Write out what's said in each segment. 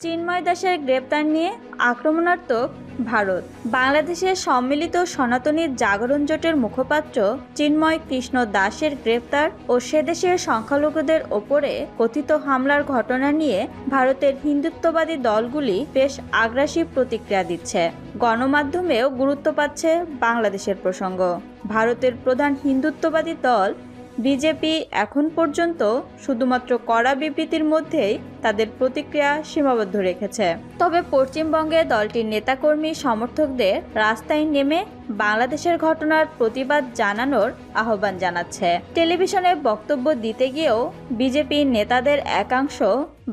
চিন্ময় দাসের গ্রেপ্তার নিয়ে আক্রমণাত্মক ভারত। বাংলাদেশের সম্মিলিত সনাতনী জাগরণ জোটের মুখপাত্র চিন্ময় কৃষ্ণ দাসের গ্রেপ্তার ও সে দেশের সংখ্যালঘুদের ওপরে কথিত হামলার ঘটনা নিয়ে ভারতের হিন্দুত্ববাদী দলগুলি বেশ আগ্রাসী প্রতিক্রিয়া দিচ্ছে। গণমাধ্যমেও গুরুত্ব পাচ্ছে বাংলাদেশের প্রসঙ্গ। ভারতের প্রধান হিন্দুত্ববাদী দল বিজেপি এখন পর্যন্ত শুধুমাত্র কড়া বিবৃতির মধ্যেই তাদের প্রতিক্রিয়া সীমাবদ্ধ রেখেছে। তবে পশ্চিমবঙ্গে দলটির নেতাকর্মী সমর্থকদের রাস্তায় নেমে বাংলাদেশের ঘটনার প্রতিবাদ জানানোর আহ্বান জানাচ্ছে। টেলিভিশনে বক্তব্য দিতে গিয়েও বিজেপি নেতাদের একাংশ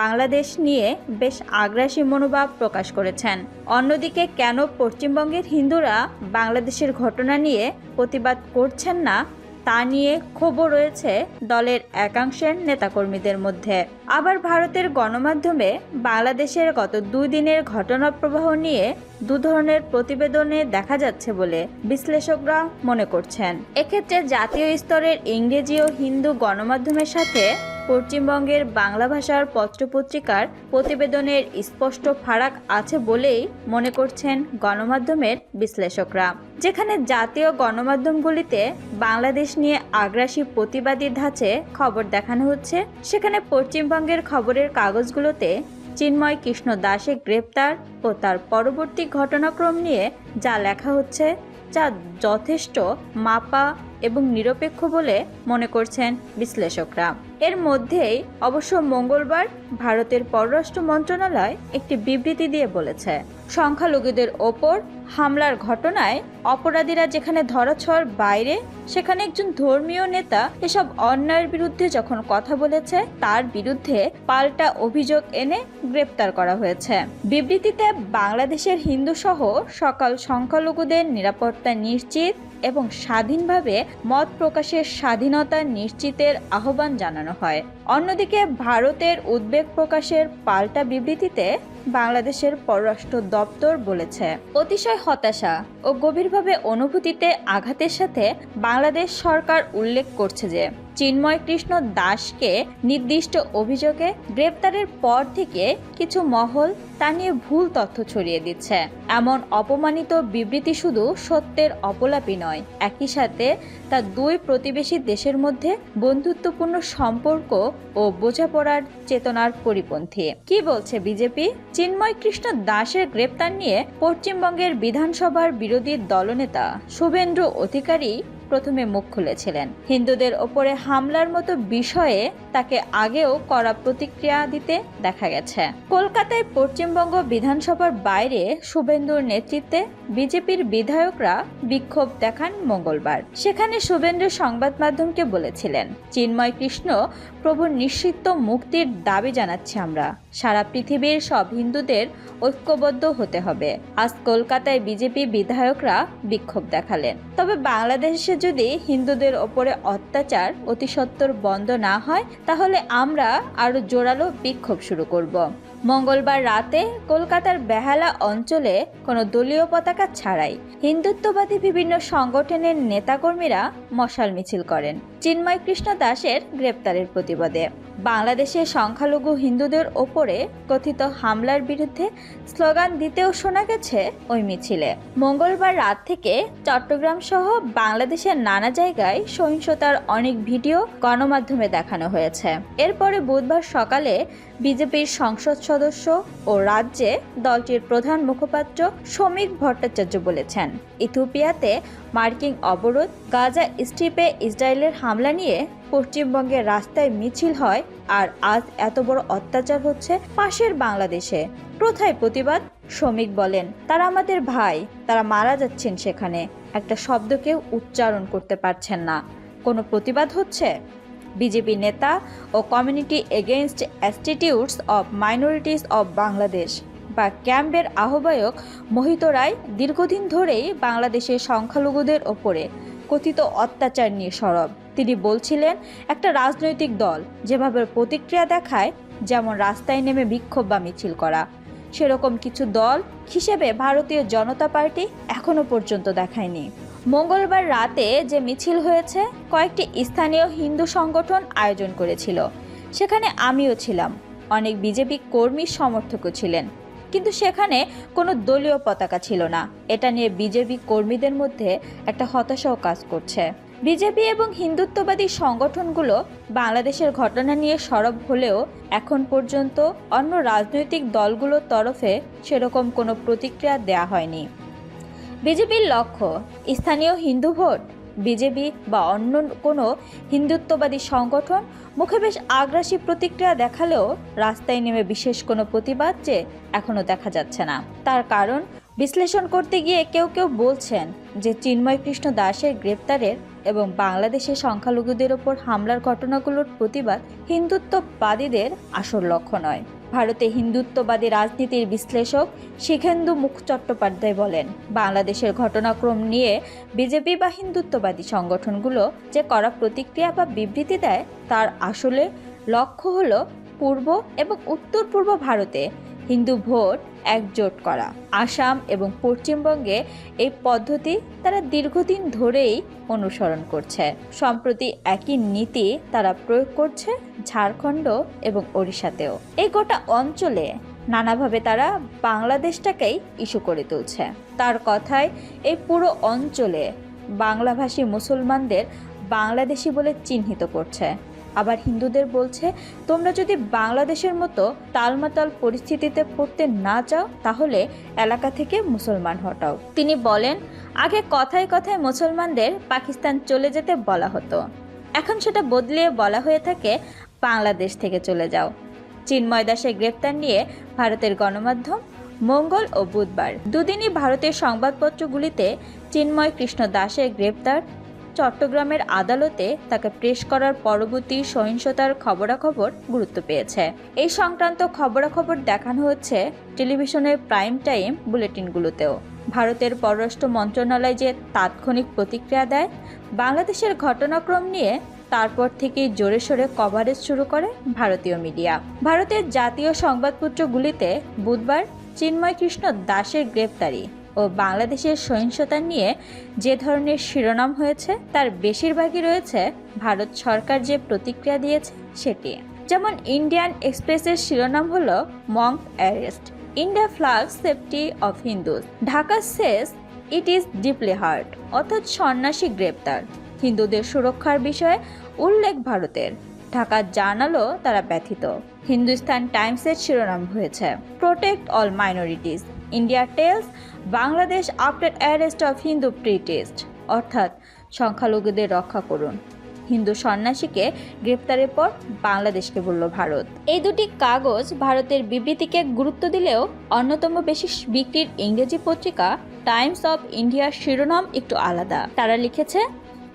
বাংলাদেশ নিয়ে বেশ আগ্রাসী মনোভাব প্রকাশ করেছেন। অন্যদিকে কেন পশ্চিমবঙ্গের হিন্দুরা বাংলাদেশের ঘটনা নিয়ে প্রতিবাদ করছেন না তা নিয়ে ক্ষোভও রয়েছে দলের একাংশের নেতাকর্মীদের মধ্যে। আবার ভারতের গণমাধ্যমে বাংলাদেশের গত দুই দিনের ঘটনা প্রবাহ নিয়ে দু ধরনের প্রতিবেদনে দেখা যাচ্ছে বলে বিশ্লেষকরা মনে করছেন। এক্ষেত্রে জাতীয় স্তরের ইংরেজি ও হিন্দু গণমাধ্যমের সাথে পশ্চিমবঙ্গের বাংলা ভাষার পত্রপত্রিকার প্রতিবেদনের স্পষ্ট ফারাক আছে বলেই মনে করছেন গণমাধ্যমের বিশ্লেষকরা। যেখানে জাতীয় গণমাধ্যমগুলিতে বাংলাদেশ নিয়ে আগ্রাসী প্রতিবাদী ধাঁচে খবর দেখানো হচ্ছে, সেখানে পশ্চিমবঙ্গের খবরের কাগজগুলোতে চিন্ময় কৃষ্ণ দাসে গ্রেপ্তার ও তার পরবর্তী ঘটনাক্রম নিয়ে যা লেখা হচ্ছে, যা যথেষ্ট মাপা এবং নিরপেক্ষ বলে মনে করছেন বিশ্লেষকরা। এর মধ্যেই অবশ্য মঙ্গলবার ভারতের পররাষ্ট্র মন্ত্রণালয় একটি বিবৃতি দিয়ে বলেছে, সংখ্যালঘুদের ওপর হামলার ঘটনায় অপরাধীরা যেখানে ধরাছোঁয়ার বাইরে, সেখানে একজন ধর্মীয় নেতা এসব অন্যায়ের বিরুদ্ধে যখন কথা বলেছে, তার বিরুদ্ধে পাল্টা অভিযোগ এনে গ্রেপ্তার করা হয়েছে। বিবৃতিতে বাংলাদেশের হিন্দু সহ সকাল সংখ্যালঘুদের নিরাপত্তা নিশ্চিত এবং স্বাধীনভাবে মত প্রকাশের স্বাধীনতা নিশ্চিতের আহ্বান জানানো হয়। অন্যদিকে ভারতের উদ্বেগ প্রকাশের পাল্টা বিবৃতিতে বাংলাদেশের পররাষ্ট্র দপ্তর বলেছে। অতিশয় হতাশা ও গভীরভাবে অনুভূতিতে আঘাতের সাথে বাংলাদেশ সরকার উল্লেখ করছে যে, চিন্ময় কৃষ্ণ দাসকে নির্দিষ্ট অভিযোগে গ্রেপ্তারের পর থেকে কিছু মহল তা নিয়ে ভুল তথ্য ছড়িয়ে দিচ্ছে। এমন অপমানিত বিবৃতি শুধু সত্যের অপলাপই নয়, একই সাথে তা দুই প্রতিবেশী দেশের মধ্যে বন্ধুত্বপূর্ণ সম্পর্ক ও বোঝাপড়ার চেতনার পরিপন্থী। কি বলছে বিজেপি? চিন্ময় কৃষ্ণ দাসের গ্রেপ্তার নিয়ে পশ্চিমবঙ্গের বিধানসভার বিরোধী দলনেতা শুভেন্দ্র অধিকারী প্রথমে মুখ খুলেছিলেন। হিন্দুদের ওপরে হামলার মতো বিষয়ে তাকে আগেও করা প্রতিক্রিয়া দিতে দেখা গেছে। কলকাতায় পশ্চিমবঙ্গ বিধানসভার বাইরে শুভেন্দুর নেতৃত্বে বিজেপির বিধায়করা বিক্ষোভ দেখান মঙ্গলবার। সেখানে শুভেন্দু সংবাদ মাধ্যমকে বলেছিলেন, চিন্ময় কৃষ্ণ প্রভুর নিশ্চিত মুক্তির দাবি জানাচ্ছি আমরা। সারা পৃথিবীর সব হিন্দুদের ঐক্যবদ্ধ হতে হবে। আজ কলকাতায় বিজেপি বিধায়করা বিক্ষোভ দেখালেন। তবে বাংলাদেশে যদি হিন্দুদের ওপরে অত্যাচার, অতিসত্বর বন্ধ না হয়, তাহলে আমরা আরও জোরালো বিক্ষোভ শুরু করব। মঙ্গলবার রাতে কলকাতার বেহালা অঞ্চলে কোনো দলীয় পতাকা ছাড়াই হিন্দুত্ববাদী বিভিন্ন সংগঠনের নেতাকর্মীরা মশাল মিছিল করেন। চিন্ময় কৃষ্ণ দাসের গ্রেপ্তারের প্রতিবাদে। বাংলাদেশে সংখ্যালঘু হিন্দুদের ওপরে কথিত হামলার বিরুদ্ধে স্লোগান দিতেও শোনা গেছে ওই মিছিলে। মঙ্গলবার রাত থেকে চট্টগ্রাম সহ বাংলাদেশের নানা জায়গায় সহিংসতার অনেক ভিডিও গণমাধ্যমে দেখানো হয়েছে। এরপরে বুধবার সকালে বিজেপির সংসদ সদস্য ও রাজ্যে দলটির প্রধান মুখপাত্র শ্রমিক ভট্টাচার্য বলেছেন, ইথিওপিয়াতে মার্কিং অবরোধ গাজা স্ট্রিপে ইসরায়েলের হামলা নিয়ে পশ্চিমবঙ্গের রাস্তায় মিছিল হয় আর আজ এত বড় অত্যাচার হচ্ছে পাশের বাংলাদেশে। প্রথায় প্রতিবাদ, শ্রমিক বলেন, তারা আমাদের ভাই, তারা মারা যাচ্ছেন সেখানে। একটা শব্দকেও উচ্চারণ করতে পারছেন না। কোনো প্রতিবাদ হচ্ছে? বিজেপি নেতা ও community against atrocities of minorities of Bangladesh বা ক্যাম্পের আহ্বায়ক মোহিত রায় দীর্ঘদিন ধরেই বাংলাদেশের সংখ্যালঘুদের ওপরে কথিত অত্যাচার নিয়ে সরব। তিনি বলছিলেন, একটা রাজনৈতিক দল যেভাবে প্রতিক্রিয়া দেখায়, যেমন রাস্তায় নেমে বিক্ষোভ বা মিছিল করা। সেরকম কিছু দল হিসেবে ভারতীয় জনতা পার্টি এখনও পর্যন্ত দেখায়নি। মঙ্গলবার রাতে যে মিছিল হয়েছে, কয়েকটি স্থানীয় হিন্দু সংগঠন আয়োজন করেছিল। সেখানে আমিও ছিলাম। অনেক বিজেপি কর্মী সমর্থকও ছিলেন। কিন্তু সেখানে কোনো দলীয় পতাকা ছিল না। এটা নিয়ে বিজেপি কর্মীদের মধ্যে একটা হতাশাও কাজ করছে। বিজেপি এবং হিন্দুত্ববাদী সংগঠনগুলো বাংলাদেশের ঘটনা নিয়ে সরব হলেও এখন পর্যন্ত অন্য রাজনৈতিক দলগুলোর তরফে সেরকম কোনো প্রতিক্রিয়া দেয়া হয়নি। বিজেপির লক্ষ্য, স্থানীয় হিন্দু ভোট? বিজেপি বা অন্য কোনো হিন্দুত্ববাদী সংগঠন মুখে বেশ আগ্রাসী প্রতিক্রিয়া দেখালেও রাস্তায় নেমে বিশেষ কোনো প্রতিবাদ যে এখনও দেখা যাচ্ছে না। তার কারণ বিশ্লেষণ করতে গিয়ে কেউ কেউ বলছেন যে চিন্ময় কৃষ্ণ দাসের গ্রেপ্তারের এবং বাংলাদেশের সংখ্যালঘুদের ওপর হামলার ঘটনাগুলোর প্রতিবাদ হিন্দুত্ববাদীদের আসল লক্ষ্য নয়। ভারতে হিন্দুত্ববাদী রাজনীতির বিশ্লেষক শিখেন্দু মুখ চট্টোপাধ্যায় বলেন, বাংলাদেশের ঘটনাক্রম নিয়ে বিজেপি বা হিন্দুত্ববাদী সংগঠনগুলো যে করা প্রতিক্রিয়া বা বিবৃতি দেয়, তার আসলে লক্ষ্য হলো পূর্ব এবং উত্তর পূর্ব ভারতে হিন্দু ভোট একজোট করা। আসাম এবং পশ্চিমবঙ্গে এই পদ্ধতি তারা দীর্ঘদিন ধরেই অনুসরণ করছে। সম্প্রতি একই নীতি তারা প্রয়োগ করছে ঝাড়খণ্ড এবং ওড়িশাতেও। এই গোটা অঞ্চলে নানাভাবে তারা বাংলাদেশটাকেই ইস্যু করে তুলছে। তার কথায়, এই পুরো অঞ্চলে বাংলাভাষী মুসলমানদের বাংলাদেশি বলে চিহ্নিত করছে। আবার হিন্দুদের বলছে, তোমরা যদি বাংলাদেশের মতো তালমাতাল পরিস্থিতিতে পড়তে না চাও, তাহলে এলাকা থেকে মুসলমান হটাও। তিনি বলেন, আগে কথায় কথায় মুসলমানদের পাকিস্তান চলে যেতে বলা হতো। এখন সেটা বদলিয়ে বলা হয়ে থাকে, বাংলাদেশ থেকে চলে যাও। চিন্ময় দাসের গ্রেপ্তার নিয়ে ভারতের গণমাধ্যম মঙ্গল ও বুধবার। দুদিনই ভারতের সংবাদপত্রগুলিতে চিন্ময় কৃষ্ণ দাসের গ্রেপ্তার চট্টগ্রামের আদালতে তাকে প্রেস করার পরবর্তী সহিংসতার খবরাখবর গুরুত্ব পেয়েছে। এই সংক্রান্ত খবরাখবর দেখানো হচ্ছে টেলিভিশনের প্রাইম টাইম বুলেটিনগুলোতেও। ভারতের পররাষ্ট্র মন্ত্রণালয় যে তাৎক্ষণিক প্রতিক্রিয়া দেয়, বাংলাদেশের ঘটনাক্রম নিয়ে তারপর থেকেই জোরে সোরে কভারেজ শুরু করে ভারতীয় মিডিয়া। ভারতের জাতীয় সংবাদপত্রগুলিতে বুধবার চিন্ময় কৃষ্ণ দাসের গ্রেপ্তারি। ও বাংলাদেশের সহিংসতা নিয়ে যে ধরনের শিরোনাম হয়েছে, তার বেশিরভাগই রয়েছে ভারত সরকার যে প্রতিক্রিয়া দিয়েছে সেটি। যেমন ইন্ডিয়ান এক্সপ্রেসের শিরোনাম হলো monk arrest. India flag safety of Hindus. Dhaka says, it is deeply hurt অর্থাৎ সন্ন্যাসী গ্রেপ্তার। হিন্দুদের সুরক্ষার বিষয়ে উল্লেখ ভারতের। ঢাকা জানালো তারা ব্যথিত। হিন্দুস্তান টাইমসের শিরোনাম হয়েছে, protect all minorities India tells Bangladesh after arrest of Hindu priest অর্থাৎ সংখ্যালঘুদের রক্ষা করুন। হিন্দু সন্ন্যাসীকে গ্রেপ্তারের পর বাংলাদেশকে বলল ভারত। এই দুটি কাগজ ভারতের বিবৃতিকে গুরুত্ব দিলেও অন্যতম বেশি বিক্রির ইংরেজি পত্রিকা টাইমস অফ ইন্ডিয়ার শিরোনাম একটু আলাদা। তারা লিখেছে,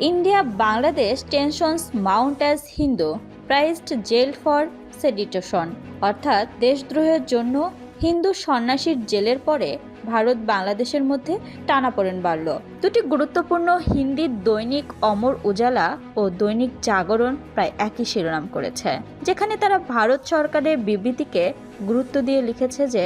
India, Bangladesh, tensions, mount as Hindu priest jailed for sedition, অর্থাৎ দেশদ্রোহের জন্য হিন্দু সন্ন্যাসীর জেলের পরে ভারত বাংলাদেশের মধ্যে টানাপোড়েন বাড়ল। দুটি গুরুত্বপূর্ণ হিন্দি দৈনিক অমর উজালা ও দৈনিক জাগরণ প্রায় একই শিরোনাম করেছে। যেখানে তারা ভারত সরকারের বিবৃতিকে গুরুত্ব দিয়ে লিখেছে যে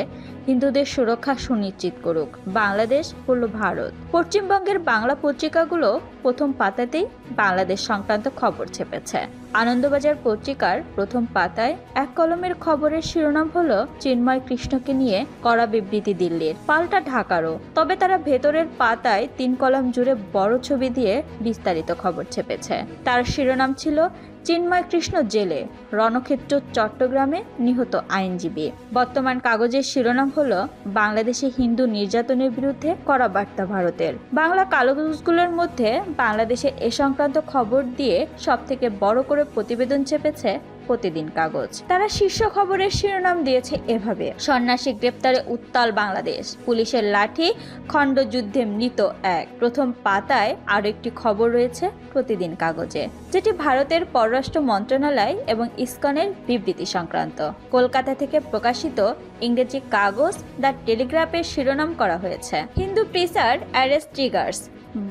হিন্দুদের সুরক্ষা সুনিশ্চিত করুক। বাংলাদেশ বলল ভারত। পশ্চিমবঙ্গের বাংলা পত্রিকাগুলো প্রথম পাতাতেই বাংলাদেশ সংক্রান্ত খবর ছেপেছে। আনন্দবাজার পত্রিকার প্রথম পাতায় এক কলমের খবরের শিরোনাম হল চিন্ময় কৃষ্ণকে নিয়ে কড়া বিবৃতি দিল্লির। পাল্টা ঢাকারও। তবে তারা ভেতরের পাতায় তিন কলম জুড়ে বড় ছবি দিয়ে বিস্তারিত খবর ছেপেছে। তার শিরোনাম ছিল চিন্ময় কৃষ্ণ জেলে, রণক্ষেত্র, চট্টগ্রামে নিহত আইনজীবী। বর্তমান কাগজের শিরোনাম হল, বাংলাদেশে হিন্দু নির্যাতনের বিরুদ্ধে করা বার্তা ভারতের। বাংলা কাগজগুলোর মধ্যে বাংলাদেশে এ সংক্রান্ত খবর দিয়ে সব থেকে বড় করে প্রতিবেদন চেপেছে প্রতিদিন কাগজ। তারা শীর্ষ খবরের শিরোনাম দিয়েছে এভাবে। সন্ন্যাসী গ্রেপ্তারে উত্তাল বাংলাদেশ। পুলিশের লাঠি, খণ্ডযুদ্ধে মৃত এক। প্রথম পাতায় আরও একটি খবর রয়েছে প্রতিদিন কাগজে, যেটি ভারতের পররাষ্ট্র মন্ত্রণালয় এবং ইসকনের বিবৃতি সংক্রান্ত। কলকাতা থেকে প্রকাশিত ইংরেজি কাগজ দ্য টেলিগ্রাফের শিরোনাম করা হয়েছে। Hindu priest arrest triggers.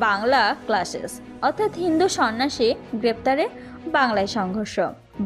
Bangla clashes, অর্থাৎ হিন্দু সন্ন্যাসী গ্রেপ্তারে বাংলায় সংঘর্ষ।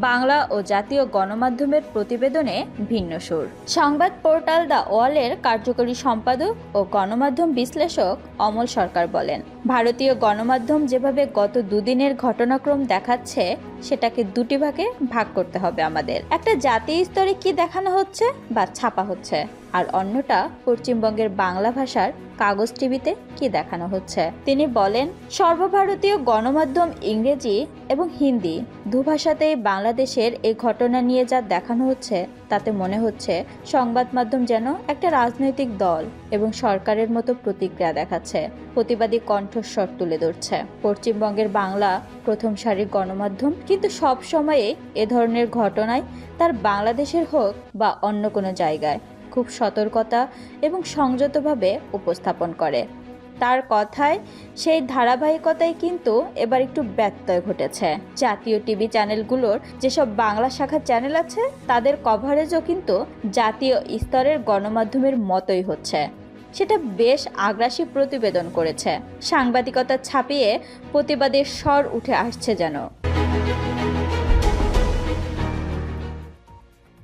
বাংলা ও জাতীয় গণমাধ্যমের প্রতিবেদনে ভিন্ন সুর। সংবাদ পোর্টাল দ্য ওয়ালের কার্যকরী সম্পাদক ও গণমাধ্যম বিশ্লেষক অমল সরকার বলেন, ভারতীয় গণমাধ্যম যেভাবে গত দুদিনের ঘটনাক্রম দেখাচ্ছে, সেটাকে দুটি ভাগে ভাগ করতে হবে আমাদের। একটা জাতীয় স্তরে কি দেখানো হচ্ছে বা ছাপা হচ্ছে, আর অন্যটা পশ্চিমবঙ্গের বাংলা ভাষার কাগজ টিভিতে কি দেখানো হচ্ছে? তিনি বলেন, সর্বভারতীয় গণমাধ্যম ইংরেজি এবং হিন্দি দুভাষাতেই বাংলাদেশের এই ঘটনা নিয়ে যা দেখানো হচ্ছে, তাতে মনে হচ্ছে সংবাদ মাধ্যম যেন একটা রাজনৈতিক দল এবং সরকারের মতো প্রতিক্রিয়া দেখাচ্ছে। প্রতিবাদী কণ্ঠস্বর তুলে ধরছে। পশ্চিমবঙ্গের বাংলা প্রথম সারির গণমাধ্যম কিন্তু সব সময়ে এ ধরনের ঘটনায় তার বাংলাদেশের হোক বা অন্য কোনো জায়গায় খুব সতর্কতা এবং সংযতভাবে উপস্থাপন করে। তার কথায়, সেই ধারাবাহিকতায় কিন্তু এবার একটু ব্যত্যয় ঘটেছে। জাতীয় টিভি চ্যানেলগুলোর যেসব বাংলা শাখার চ্যানেল আছে, তাদের কভারেজও কিন্তু জাতীয় স্তরের গণমাধ্যমের মতোই হচ্ছে। সেটা বেশ আগ্রাসী প্রতিবেদন করেছে। সাংবাদিকতা ছাপিয়ে প্রতিবাদের স্বর উঠে আসছে যেন।